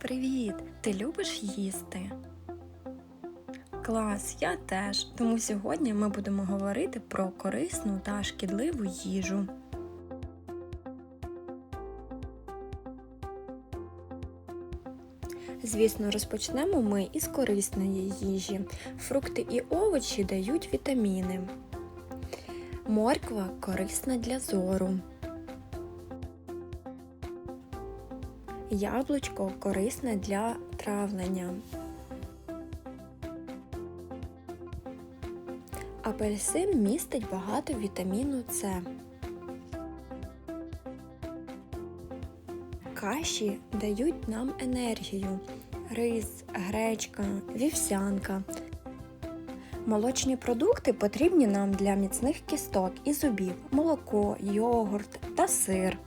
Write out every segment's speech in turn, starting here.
Привіт! Ти любиш їсти? Клас, я теж. Тому сьогодні ми будемо говорити про корисну та шкідливу їжу. Звісно, розпочнемо ми із корисної їжі. Фрукти і овочі дають вітаміни. Морква корисна для зору. Яблучко корисне для травлення. Апельсин містить багато вітаміну С. Каші дають нам енергію. Рис, гречка, вівсянка. Молочні продукти потрібні нам для міцних кісток і зубів, молоко, йогурт та сир.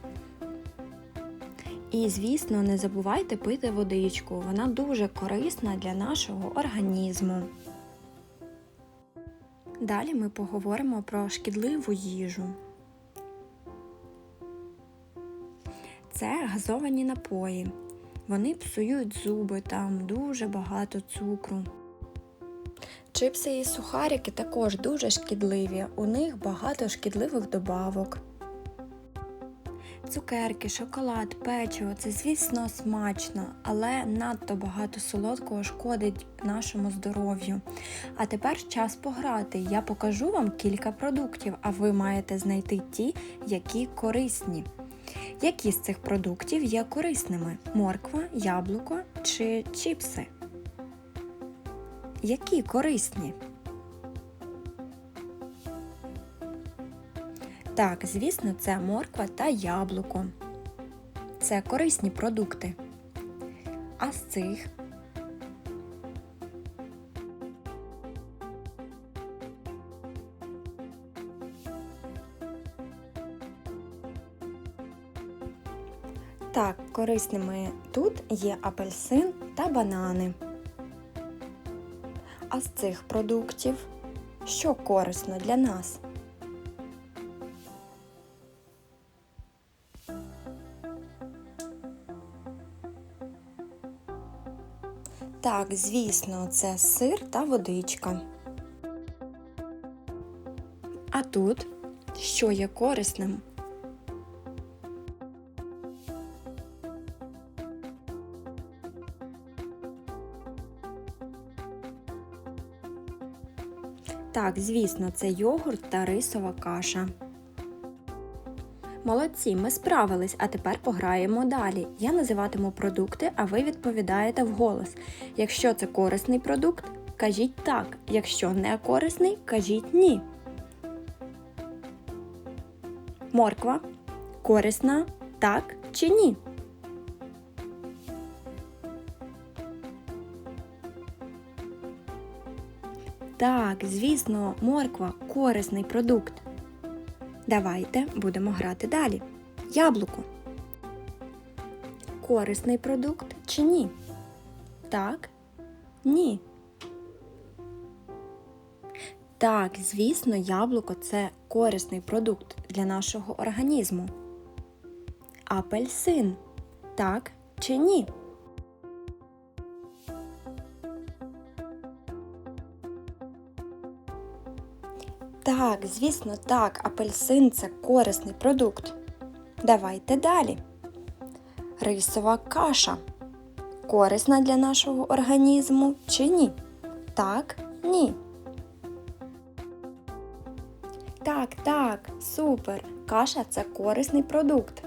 І, звісно, не забувайте пити водичку, вона дуже корисна для нашого організму. Далі ми поговоримо про шкідливу їжу. Це газовані напої. Вони псують зуби, там дуже багато цукру. Чипси і сухарики також дуже шкідливі, у них багато шкідливих добавок. Цукерки, шоколад, печиво це, звісно, смачно, але надто багато солодкого шкодить нашому здоров'ю. А тепер час пограти. Я покажу вам кілька продуктів, а ви маєте знайти ті, які корисні. Які з цих продуктів є корисними? Морква, яблуко чи чіпси? Які корисні? Так, звісно, це морква та яблуко. Це корисні продукти. А з цих Так, корисними тут є апельсин та банани. А з цих продуктів що корисно для нас? Так, звісно, це сир та водичка. А тут що є корисним? Так, звісно, це йогурт та рисова каша. Молодці, ми справились, а тепер пограємо далі. Я називатиму продукти, а ви відповідаєте вголос. Якщо це корисний продукт, кажіть так. Якщо не корисний, кажіть ні. Морква. Корисна, так чи ні? Так, звісно, морква корисний продукт. Давайте будемо грати далі. Яблуко. Корисний продукт чи ні? Так? Ні. Так, звісно, яблуко це корисний продукт для нашого організму. Апельсин. Так чи ні? Так, звісно, так, апельсин це корисний продукт. Давайте далі. Рисова каша. Корисна для нашого організму чи ні? Так, ні. Так, так, супер. Каша це корисний продукт.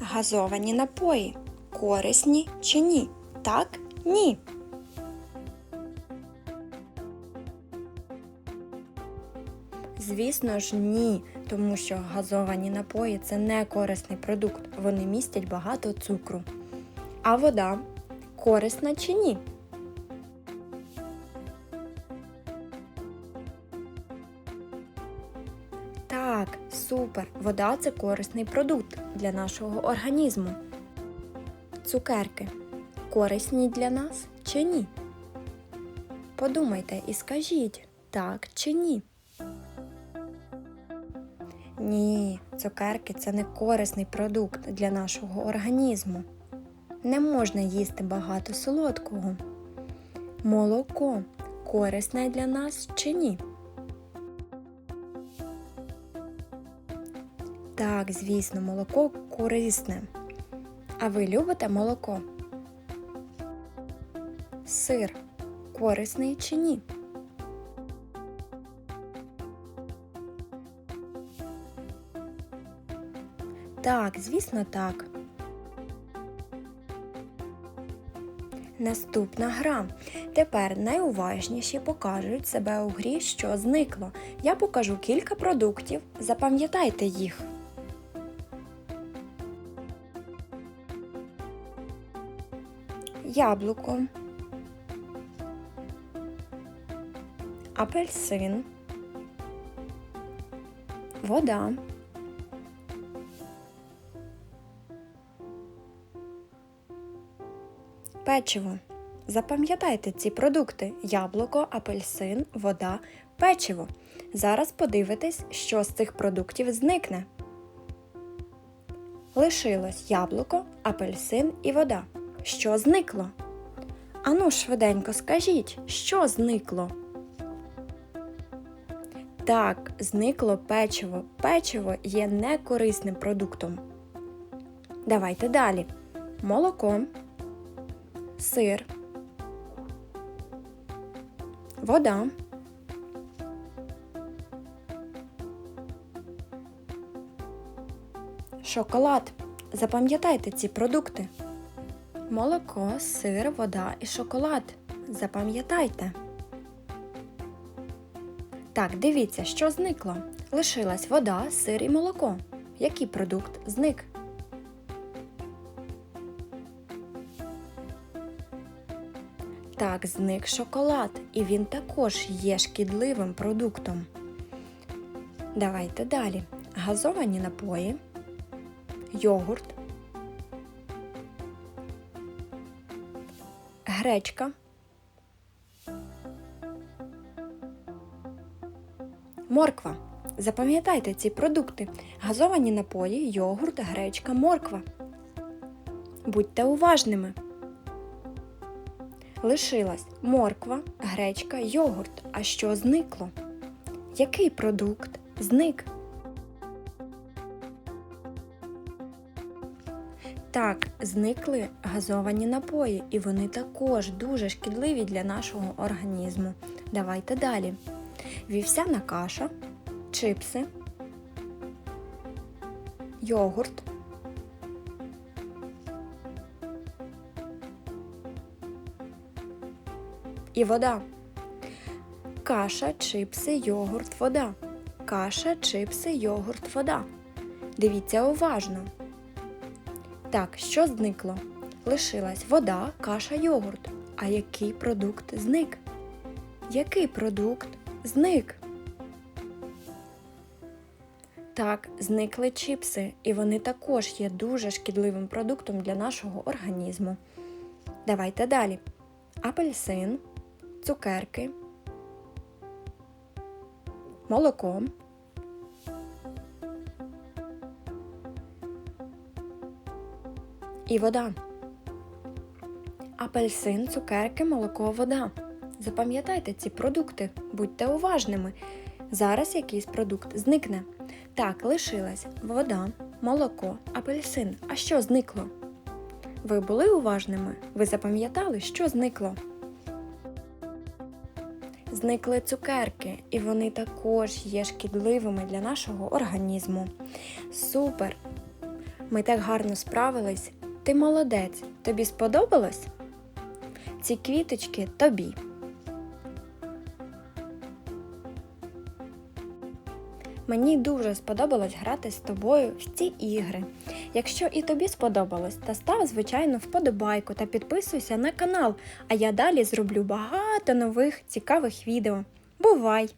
Газовані напої. Корисні чи ні? Так, ні. Звісно ж, ні, тому що газовані напої це не корисний продукт, вони містять багато цукру. А вода корисна чи ні? Так, супер! Вода це корисний продукт для нашого організму. Цукерки корисні для нас чи ні? Подумайте і скажіть так чи ні. Ні, цукерки це не корисний продукт для нашого організму. Не можна їсти багато солодкого. Молоко корисне для нас чи ні? Так, звісно, молоко корисне. А ви любите молоко? Сир корисний чи ні? Так, звісно, так. Наступна гра. Тепер найуважніші покажуть себе у грі, що зникло. Я покажу кілька продуктів. Запам'ятайте їх. Яблуко. Апельсин. Вода. Печиво. Запам'ятайте ці продукти: яблуко, апельсин, вода, печиво. Зараз подивитесь, що з цих продуктів зникне. Лишилось яблуко, апельсин і вода. Що зникло? Ану, швиденько скажіть, що зникло? Так, зникло печиво. Печиво є некорисним продуктом. Давайте далі. Молоко, сир, вода, шоколад. Запам'ятайте ці продукти. Молоко, сир, вода і шоколад. Запам'ятайте. Так, дивіться, що зникло. Лишилась вода, сир і молоко. Який продукт зник? Так, зник шоколад, і він також є шкідливим продуктом. Давайте далі. Газовані напої, йогурт, гречка, морква. Запам'ятайте ці продукти: газовані напої, йогурт, гречка, морква. Будьте уважними. Лишилась морква, гречка, йогурт. А що зникло? Який продукт зник? Так, зникли газовані напої, і вони також дуже шкідливі для нашого організму. Давайте далі. Вівсяна каша, чипси, йогурт, і вода. Каша, чипси, йогурт, вода. Каша, чипси, йогурт, вода. Дивіться уважно. Так, що зникло? Лишилась вода, каша, йогурт. А який продукт зник? Який продукт зник? Так, зникли чіпси, і вони також є дуже шкідливим продуктом для нашого організму. Давайте далі. Апельсин, цукерки, молоко, і вода. Апельсин, цукерки, молоко, вода. Запам'ятайте ці продукти, будьте уважними. Зараз якийсь продукт зникне. Так, лишилась вода, молоко, апельсин. А що зникло? Ви були уважними? Ви запам'ятали, що зникло? Зникли цукерки, і вони також є шкідливими для нашого організму. Супер! Ми так гарно справились. Ти молодець. Тобі сподобалось? Ці квіточки тобі. Мені дуже сподобалось грати з тобою в ці ігри. Якщо і тобі сподобалось, то став, звичайно, вподобайку та підписуйся на канал, а я далі зроблю багато нових цікавих відео. Бувай!